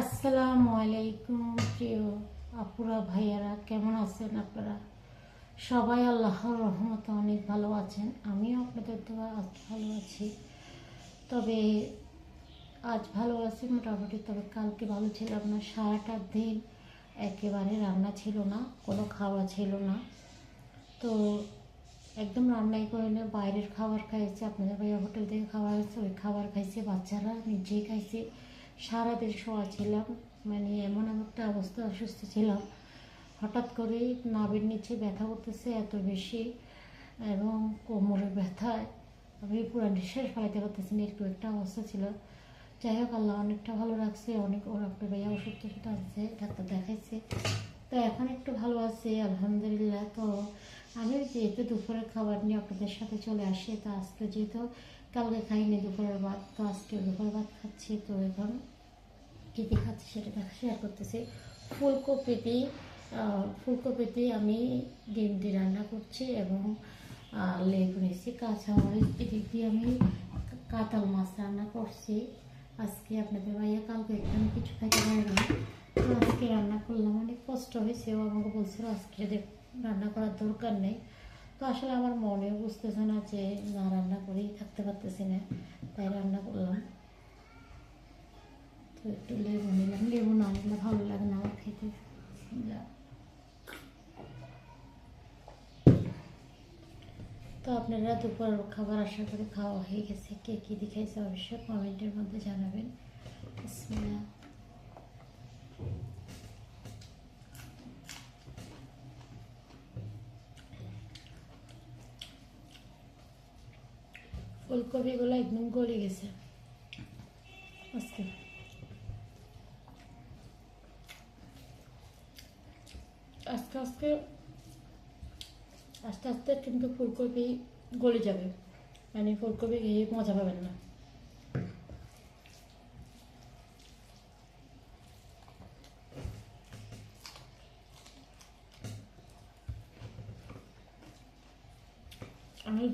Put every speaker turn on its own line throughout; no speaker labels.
আসসালামু আলাইকুম, প্রিয় আপুরা, ভাইয়ারা, কেমন আছেন আপনারা? সবাই আল্লাহর রহমতে অনেক ভালো আছেন। আমিও আপনাদের দোয়া আজ ভালো আছি। তবে আজ ভালো আছি মোটামুটি, তবে কালকে ভালো ছিলাম না। সারাটা দিন একেবারে রান্না ছিল না, কোনো খাওয়া ছিল না। তো একদম রান্নাই করে না বাইরের খাবার খাইছে। আপনাদের ভাইয়া হোটেল থেকে খাবার হয়েছে ওই খাবার খাইছে, বাচ্চারা নিজেই খাইছে। সারাদিন শোয়া ছিলাম মানে এমন একটা অবস্থা, অসুস্থ ছিলাম। হঠাৎ করেই নাভির নিচে ব্যথা করতেছে এত বেশি এবং কোমরের ব্যথায় আমি পুরো নিঃশ্বাস ফেলাইতে পারতেছি না একটু একটা অবস্থা ছিল। যাই হোক, আল্লাহ অনেকটা ভালো রাখছে, অনেক ওর আপনার ভাইয়া ওষুধ টষুধ আছে, ডাক্তার দেখাইছে। তো এখন একটু ভালো আছে, আলহামদুলিল্লাহ। তো আমি যেহেতু দুপুরের খাবার নিয়ে আপনাদের সাথে চলে আসি, তো আজকে যেহেতু কালকে খাইনি দুপুরের ভাত তো আজকে দুপুরের ভাত খাচ্ছি তো এখন কী কী খাচ্ছি সেটা শেয়ার করতেছি। ফুলকপিতে আহ, ফুলকপিতে আমি ডিম দিয়ে রান্না করছি এবং লেবু নিয়েছি কাঁচামরিচ এদিক দিয়ে আমি কাতাল মাছ রান্না করছি। আজকে আপনাদের ভাইয়া কালকে একদম কিছু খাইতে পারে না তো আজকে রান্না করলাম অনেক কষ্ট হয়েছে ও আমাকে বলছিল আজকে যদি রান্না করার দরকার নেই। তো আসলে আমার মনে বুঝতেছে না যে না রান্না করেই থাকতে পারতেছি না, তাই রান্না করলাম। তো একটু লেবু নিলাম, লেবু না নিলে ভালো লাগে না আমার খেতে তো আপনারা দুপুর খাবার আশা করে খাওয়া হয়ে গেছে। কে কী দেখাইছে অবশ্যই কমেন্টের মধ্যে জানাবেন। ফুলকপিগুলো একদম গলে গেছে। আজকে। আস্তে আস্তে আস্তে আস্তে কিন্তু ফুলকপি গলে যাবে। মানে ফুলকপি খেয়ে মজা পাবেন না। অনেক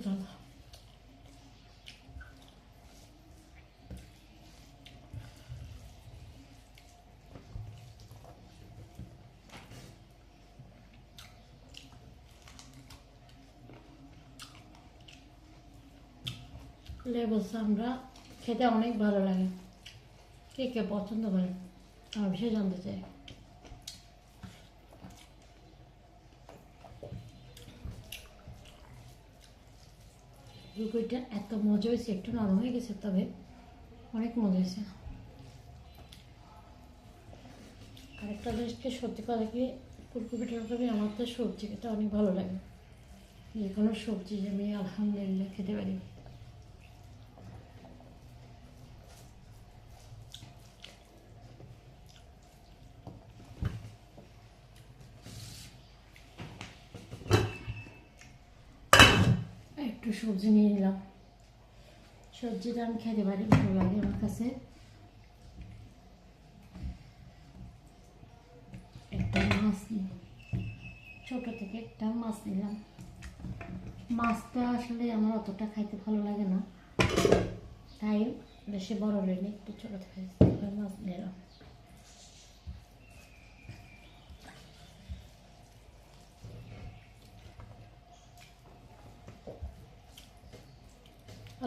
জ্বালা লেবু আমরা, খেতে অনেক ভালো লাগে। কে কে পছন্দ করে? আমি বিষয়ে জানতে চাই। ফুলকপিটা এত মজা হয়েছে, একটু নরম হয়ে গেছে, তবে অনেক মজা হয়েছে। আরেকটা জিনিসকে সত্যি কথা কি, ফুলকপি টুলকপি আমার তো সবজি খেতে অনেক ভালো লাগে। যে কোনো সবজি আমি আলহামদুলিল্লাহ খেতে পারি। একটু সবজি নিয়ে নিলাম। সবজিটা আমি খেতে পারি, ভালো লাগে আমার কাছে। একটা মাছ ছোট থেকে একটা মাছ নিলাম। মাছটা আসলে আমার অতটা খাইতে ভালো লাগে না। তাই বেশি বড় লইনি একটু ছোট থেকে মাছ নিলাম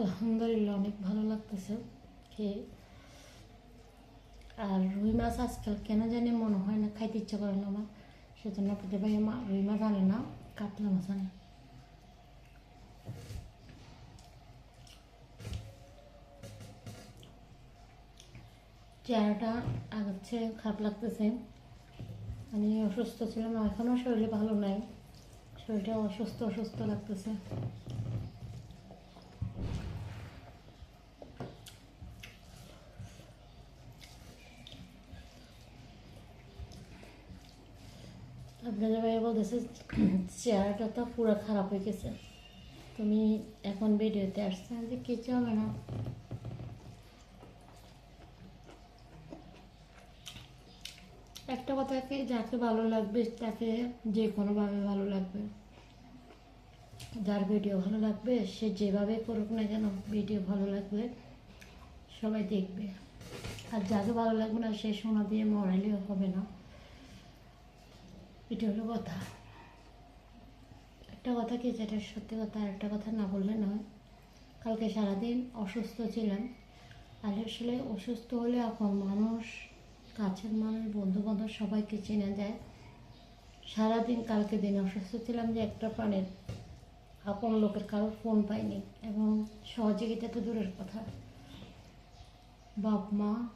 আলহামদুলিল্লাহ, অনেক ভালো লাগতেছে। খেয়ে আর রুই মাছ আজকাল কেন জানি মনে হয় না, খাইতে ইচ্ছা করে না আমার। সেজন্য আপনাদের ভাই মা রুই মাছ আনে না, কাতলা মাছ আনে। চেহারাটা আগাচ্ছে, খারাপ লাগতেছে। আমি অসুস্থ ছিলাম এখনও শরীরে ভালো নাই। শরীরটা অসুস্থ অসুস্থ লাগতেছে। আপনাদের ভাই বলতেছে, চেহারাটা তো পুরো খারাপ হয়ে গেছে। তুমি এখন ভিডিওতে আসছে যে কিছু হবে না। একটা কথা কি, যাকে ভালো লাগবে, তাকে যে কোনোভাবে ভালো লাগবে। যার ভিডিও ভালো লাগবে, সে যেভাবে করুক না কেন, ভিডিও ভালো লাগবে, সবাই দেখবে। আর যাকে ভালো লাগবে না, সে সোনা দিয়ে মরাইলেও হবে না। এটা হলো কথা। একটা কথা কি যেটা সত্যি কথা, আর একটা কথা না বললে নয়। কালকে সারাদিন অসুস্থ ছিলাম। আর আসলে অসুস্থ হলে এখন মানুষ, কাছের মানুষ বন্ধু বান্ধব সবাইকে চেনা যায় সারাদিন কালকে দিন অসুস্থ ছিলাম যে একটা প্রাণের আপন লোকের কারও ফোন পাইনি। এবং সহযোগিতা তো দূরের কথা। বাপ, মা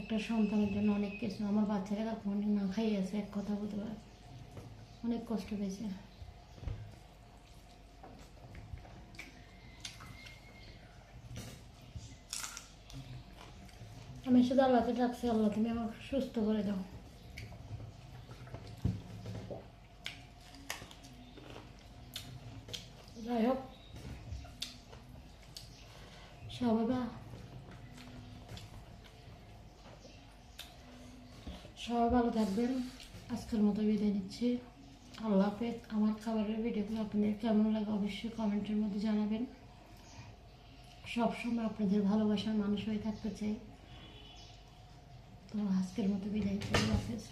একটা সন্তানের জন্য অনেক কিছু। আমার বাচ্চারা এখন না খাই আছে, এক কথা বলতে পারে। অনেক কষ্ট পেয়েছে। আমি শুধু আল্লাহকে ডাকছি, আল্লাহ তুমি আমাকে সুস্থ করে দাও। যাই হোক। সবাই সবাই ভালো থাকবেন। আজকের মতো বিদায় নিচ্ছি। আল্লাহ হাফেজ। আমার খাবারের ভিডিওগুলো আপনাদের কেমন লাগে অবশ্যই কমেন্টের মধ্যে জানাবেন। সবসময় আপনাদের ভালোবাসার মানুষ হয়ে থাকতে চাই। তো আজকের মতো বিদায় আল্লাহ হাফেজ।